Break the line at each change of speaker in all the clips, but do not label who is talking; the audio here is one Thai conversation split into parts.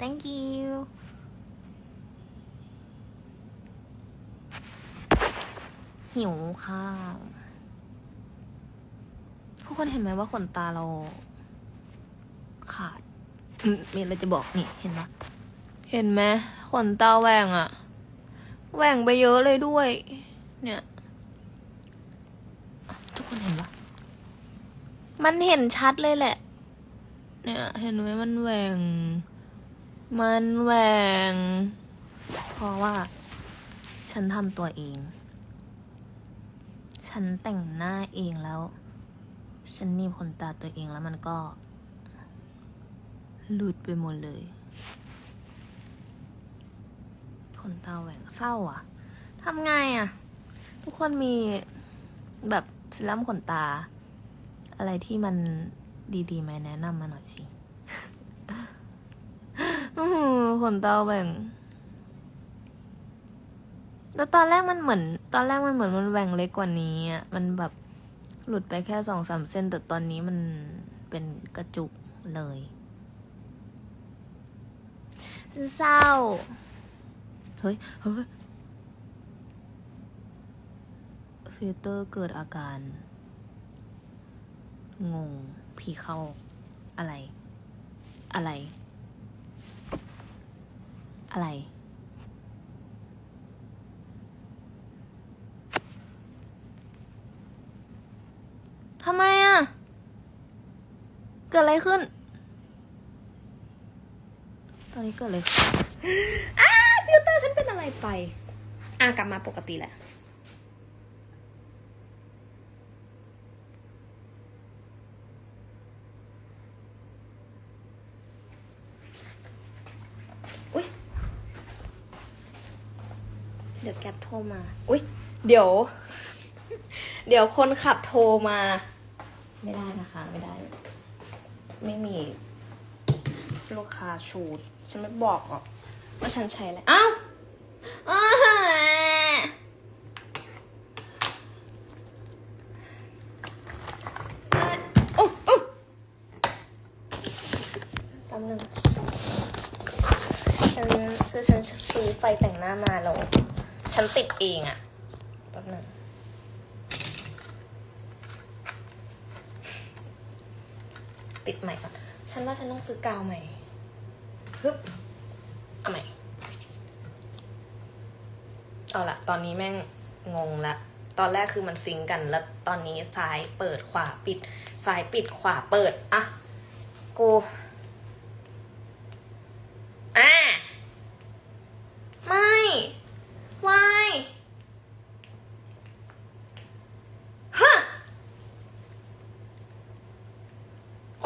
thank you หิวข้าวทุกคนเห็นไหมว่าขนตาเรา ขาดอืมมีอะไรจะบอกนี่ เห็นไหมเห็นไหมขนตาแหว่งอะแหว่งไปเยอะเลยด้วย เนี่ย ทุกคนเห็นปะมันเห็นชัดเลยแหละ เนี่ย เห็นไหมมันแหว่ง มันแหว่ง เพราะว่า ฉันทำตัวเอง ฉันแต่งหน้าเองแล้ว ฉันนีบขนตาตัวเองแล้วมันก็ หลุดไปหมดเลยขนตาแหว่งเศร้าอะทำไงอะ ทุกคนมีแบบเซรั่มขนตา อะไรที่มันดีๆไหมแนะนำมาหน่อยสิ อื้อหือขนตาแหว่ง แล้วตอนแรกมันเหมือน ตอนแรกมันเหมือนมันแหว่งเล็กกว่านี้อะ มันแบบหลุดไปแค่สองสามเส้น แต่ตอนนี้มันเป็นกระจุกเลยฉันเศร้า เฮ้ย เฮ้ยฟิลเตอร์เกิดอาการ งง ผีเข้า อะไร อะไร อะไร ทำไมอะ เกิดอะไรขึ้น ตอนนี้เกิดอะไรขึ้นอ้าฟิลเตอร์ฉันเป็นอะไรไป อะกลับมาปกติแหละ อุ้ย เดี๋ยวแก๊ปโทรมา อุ้ยเดี๋ยว เดี๋ยวคนขับโทรมา ไม่ได้นะคะ ไม่ได้ ไม่มี ลูกค้าชูดฉันไม่บอกหรอกว่าฉันใช้อะไรอ้าวอ้าวโอ้โอ้แป๊บนึงฉันคือฉันซื้อไฟแต่งหน้ามาแล้ว ฉันติดเองอะแป๊บนึงติดใหม่ก่อน ฉันว่าฉันต้องซื้อกาวใหม่ ฮึบ เอาใหม่ เอาละ ตอนนี้แม่งงงละ ตอนแรกคือมันซิงกัน แล้วตอนนี้ซ้ายเปิดขวาปิด ซ้ายปิดขวาเปิด อะ กู อะ ไม่วายฮะ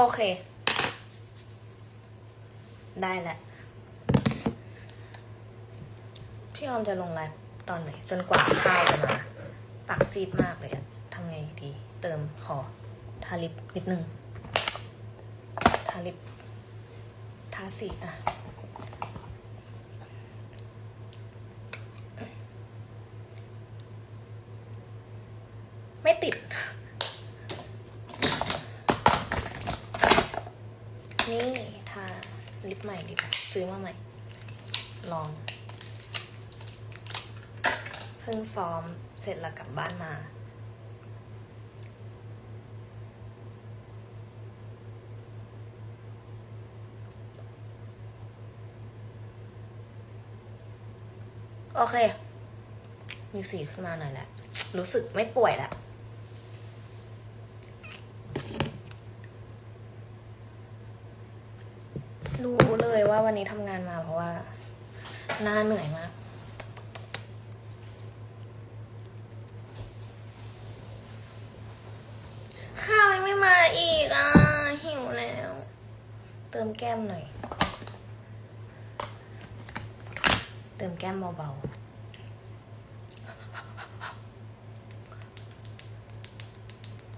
โอเค ได้แหละ พี่ออมจะลงไลฟ์ตอนไหน จนกว่าข้าวจะมา ปากซีดมากเลยอะทำไงดี เติมขอทาลิปนิดนึง ทาลิป ทาสีอะ ไม่ติด นี่ทาลิปใหม่ดีกว่าซื้อมาใหม่ ลอง เพิ่งซ้อมเสร็จแล้วกลับบ้านมาโอเค มีสีขึ้นมาหน่อยแหละ รู้สึกไม่ป่วยแล้ว รู้เลยว่าวันนี้ทำงานมาเพราะว่าหน้าเหนื่อยมาก ข้าวยังไม่มาอีกอะ หิวแล้ว เติมแก้มหน่อย เติมแก้มเบาๆ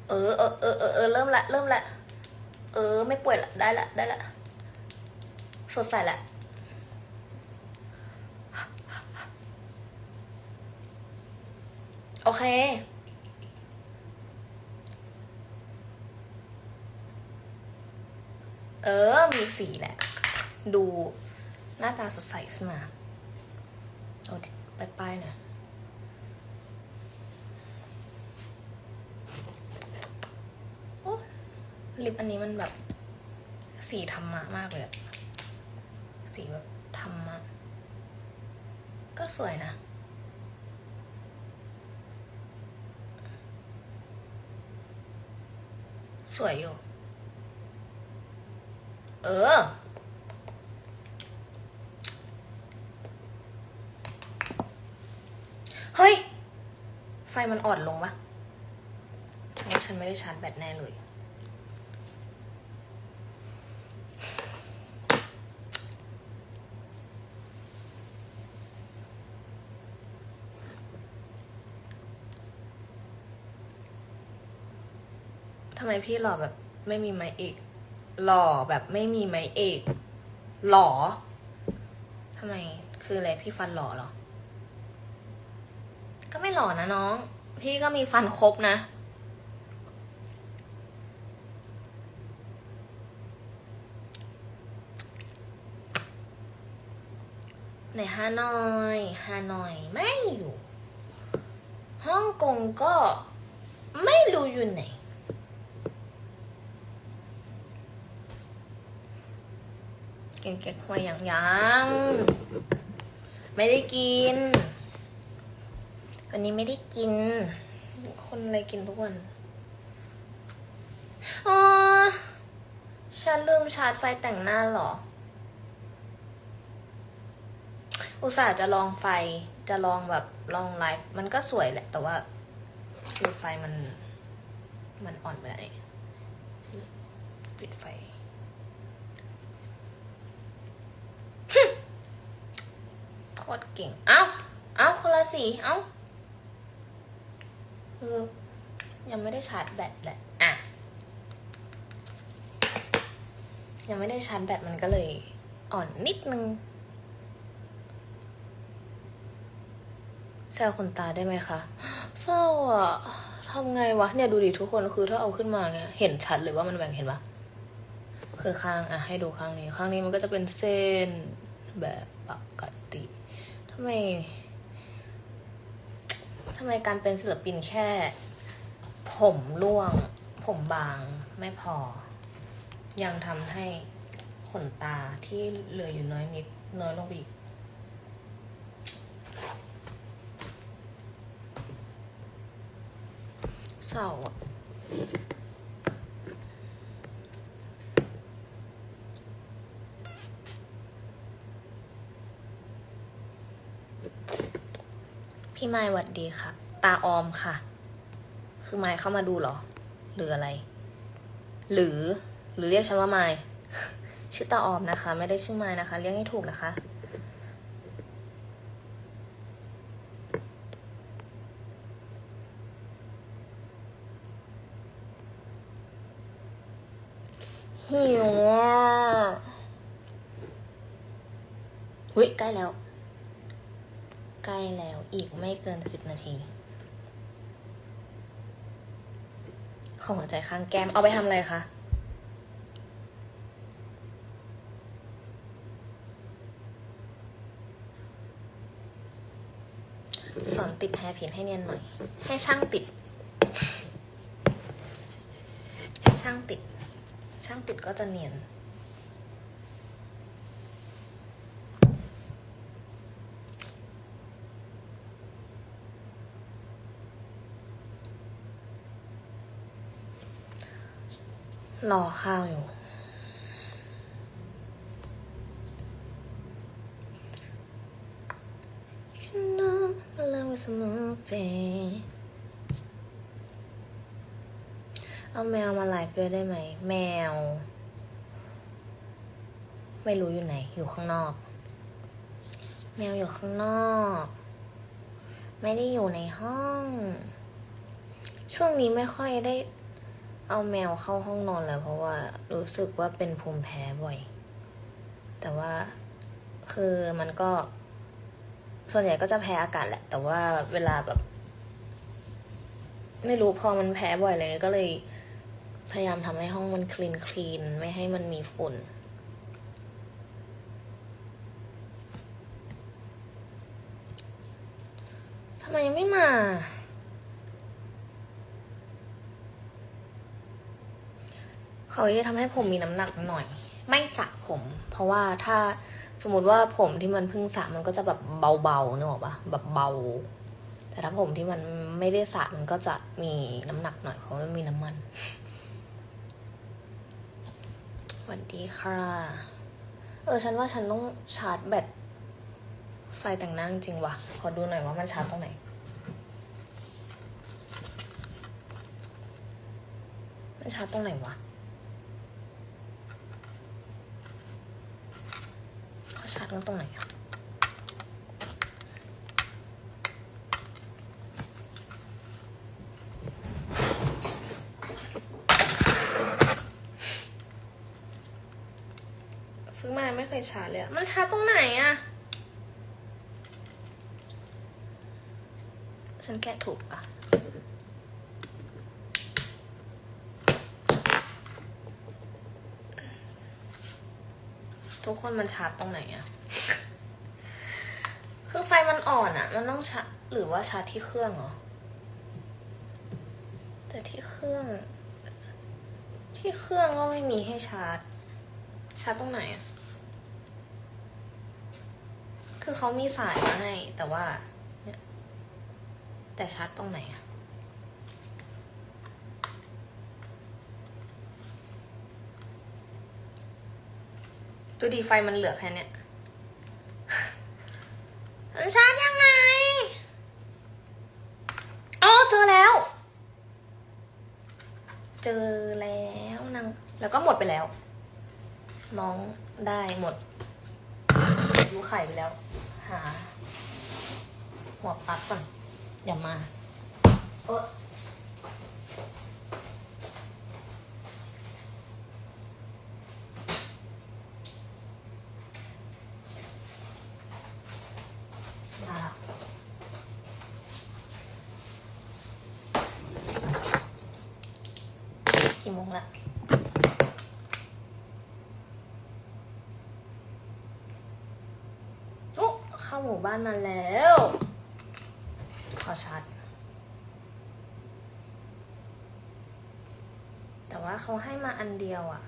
เออเออเออเออเออเริ่มละ เริ่มละ เออ ไม่ป่วยละ ได้ละ ได้ละ สดใสแหละโอเค เออ มีสีแหละ ดูหน้าตาสดใสขึ้นมาเอาไปป้ายๆหน่อยโอ้ลิปอันนี้มันแบบสีธรรมะมากเลยอะ สีแบบธรรมะ ก็สวยนะสวยอยู่ เออ เฮ้ย ไฟมันอ่อนลงปะงั้นฉันไม่ได้ชาร์จแบตแน่เลย ทำไมพี่หล่อแบบไม่มีไม้เอก หล่อแบบไม่มีไม้เอก หล่อทำไม คืออะไรพี่ฟันหล่อเหรอ ก็ไม่หล่อนะน้อง พี่ก็มีฟันครบนะในฮานอยฮานอยไม่อยู่ ฮ่องกงก็ไม่รู้อยู่ไหน ก่งเก๊กฮวยยังยังไม่ได้กิน วันนี้ไม่ได้กิน คนอะไรกินทุกวันอ๋อฉันลืมชาร์จไฟแต่งหน้าหรอ อุตส่าห์จะลองไฟจะลองแบบลองไลฟ์มันก็สวยแหละ แต่ว่าคือไฟมัน มันอ่อนไปแล้วนี่ปิดไฟ โค ตรเก่ง เอ้า เอ้าคนละสีเอ้าคือยังไม่ได้ชาร์จแบตแหละ อะ ยังไม่ได้ชาร์จแบตมันก็เลยอ่อนนิดนึงแซวขนตาได้ไหมคะเศร้าอะทำไงวะ เนี่ยดูดิทุกคนคือถ้าเอาขึ้นมาไงเห็นชัดเลยว่ามันแบ่งเห็นปะคือข้างอะให้ดูข้างนี้ ข้างนี้มันก็จะเป็นเส้นแบบปกติำไมทำไมการเป็นศิลปินแค่ ผมร่วง ผมบางไม่พอ ยังทำให้ขนตาที่เหลืออยู่น้อยนิดน้อยลงอีกเศร้าอะ พี่ไม้หวัดดีค่ะตาออมค่ะ คือไม้เข้ามาดูหรอ หรืออะไร หรือ หรือเรียกฉันว่าไม้ชื่อตาออมนะคะ ไม่ได้ชื่อไม้นะคะ เรียกให้ถูกนะคะ หิวอะหุยใกล้แล้ว ล้แล้วอีกไม่เกินสิบนาที ขอหัวใจข้างแก้มเอาไปทำอะไรคะสอนติดแฮร์พินให้เนียนหน่อย ให้ช่างติด ให้ช่างติด ช่างติดก็จะเนียน รอข้าวอยู่ You know my love is moving เอาแมวมาไลฟ์ด้วยได้ไหม แมว ไม่รู้อยู่ไหน อยู่ข้างนอก แมวอยู่ข้างนอก ไม่ได้อยู่ในห้อง ช่วงนี้ไม่ค่อยได้ เอาแมวเข้าห้องนอนแล้วเพราะว่ารู้สึกว่าเป็นภูมิแพ้บ่อย แต่ว่าคือมันก็ ส่วนใหญ่ก็จะแพ้อากาศแหละ แต่ว่าเวลาแบบ ไม่รู้พอมันแพ้บ่อยเลย ก็เลยพยายามทำให้ห้องมันคลีนคลีนไม่ให้มันมีฝุ่นทำไมยังไม่มา เขาจะทำให้ผมมีน้ำหนักหน่อย ไม่สระผม เพราะว่าถ้าสมมติว่าผมที่มันเพิ่งสระมันก็จะแบบเบาๆนึกออกปะแบบเบา แต่ถ้าผมที่มันไม่ได้สระมันก็จะมีน้ำหนักหน่อยเพราะมันมีน้ำมันสวัสดีค่ะ เออฉันว่าฉันต้องชาร์จแบตไฟแต่งหน้าจริงวะขอดูหน่อยว่ามันชาร์จตรงไหนมันชาร์จตรงไหนวะเขา ชาร์จกันตรงไหนอะซื้อมาไม่เคยชาร์จเลยมันชาร์จตรงไหนอะฉันแกะถูกปะ ทุกคนมันชาร์จตรงไหนอะคือไฟมันอ่อนอะมันต้องชาร์จหรือว่าชาร์จที่เครื่องเหรอ แต่ที่เครื่อง ที่เครื่องก็ไม่มีให้ชาร์จ ชาร์จตรงไหนอะคือเขามีสายมาให้ แต่ว่าเนี่ยแต่ชาร์จตรงไหนอะ ดูดีไฟมันเหลือแค่เนี้ยมันชาร์จยังไงอ๋อเจอแล้ว เจอแล้วนางแล้วก็หมดไปแล้ว น้องได้หมด รู้ไข่ไปแล้ว หา หัวปลั๊กก่อนอย่ามา เออมาละกี่โมงละโอ้เข้า หมู่บ้านมาแล้ว ขอชัด แต่ว่าเขาให้มาอันเดียวอะ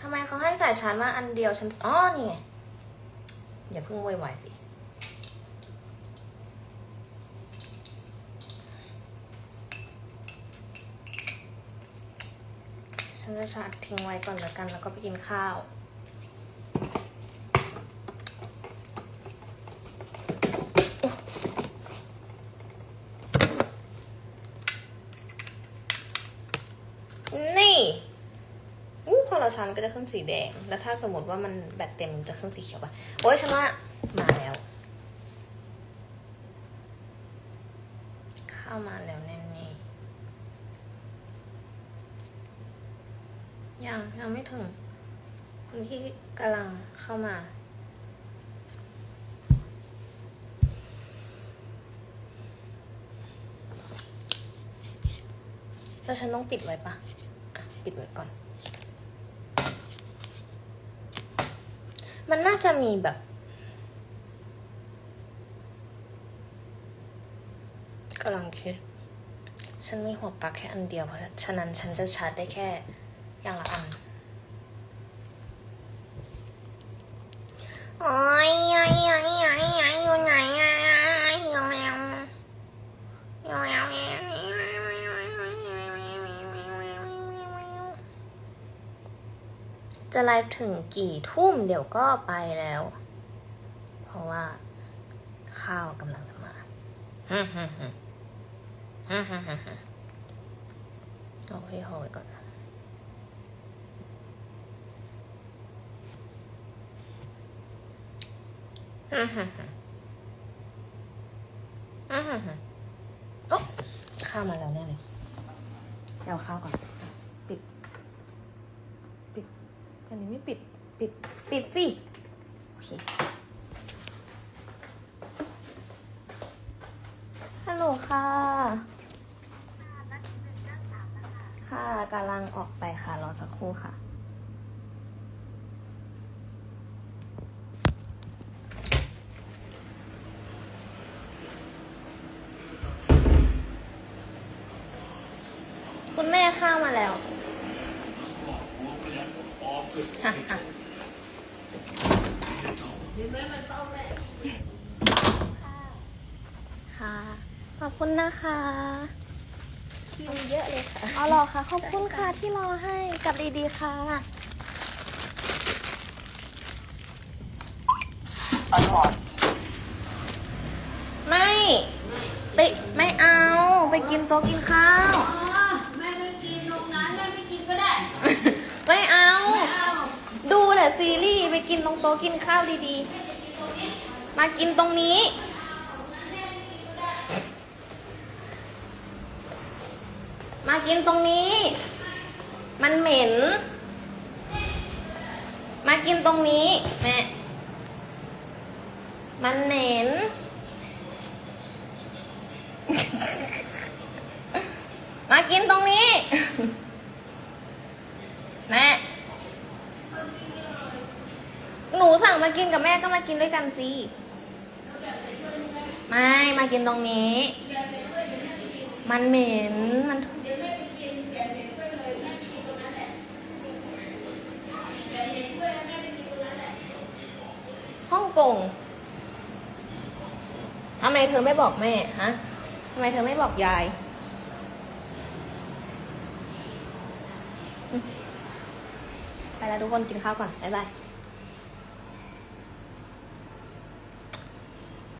ทำไมเขาให้สายชาร์จมาอันเดียวฉันอ๋อนี่ไงอย่าเพิ่งโวยวายสิฉันจะชาร์จทิ้งไว้ก่อนแล้วกันแล้วก็ไปกินข้าว นี่พอเราชาร์จมันก็จะขึ้นสีแดง แล้วถ้าสมมติว่ามันแบตเต็มจะขึ้นสีเขียวป่ะ โอ้ยฉันว่ามาแล้ว เข้ามาแล้วแน่ๆยังยังไม่ถึง คนที่กำลังเข้ามาแล้วฉันต้องปิดไว้ปะ่ะ ปิดไว้ก่อน มันน่าจะมีแบบ กำลังคิด ฉันมีหัวปลั๊กแค่อันเดียวเพราะฉะนั้นฉันจะชาร์จได้แค่อย่างละอันโอ้ยยยย จะไลฟ์ถึงกี่ทุ่มเดี๋ยวก็ไปแล้ว เพราะว่าข้าวกำลังจะมาฮึ่มฮึ่มฮึ่มฮึ่มฮึ่มฮึ่มฮึ่มเอาพี่หอไว้ก่อนฮึ่มฮึ่มฮึ่มฮึ่มฮึ่มฮึ่มโอ๊ะข้าวมาแล้วแน่เลยเดี๋ยวเอาข้าวก่อน ปิด ปิด อันนี้ไม่ปิด ปิด ปิดสิ โอเค ฮัลโหลค่ะ ค่ะกำลังออกไปค่ะ รอสักครู่ค่ะ
ส
คุณแม่ข้าวมาแล้วฮะฮะ ค่ะ ขอบคุณนะคะคิวเยอะเลยค่ะเอารอค่ะ ขอบคุณค่ะที่รอให้กลับดีๆค่ะไม่ ไปไม่เอา ไปกินโต๊ะกินข้าว
แม่ไม่กินตรงนั้นแม่ไม่กินก็ได้
ไม่เอา
ไม่เอา
ดู แต่ซีรีส์ไปกินตรงโต๊ะกินข้าวดีๆ มากินตรงนี้ มากินตรงนี้ มันเหม็น มากินตรงนี้แม่มันเหม็น มากินตรงนี้ แม่ หนู สั่งมากินกับแม่ก็มากินด้วยกันสิ ไม่ มากินตรงนี้ มันเหม็น มันฮ่องกงทำไมเธอไม่บอกแม่ฮะทำไมเธอไม่บอกยายไปแล้วทุกคนกินข้าวก่อน บ๊ายบาย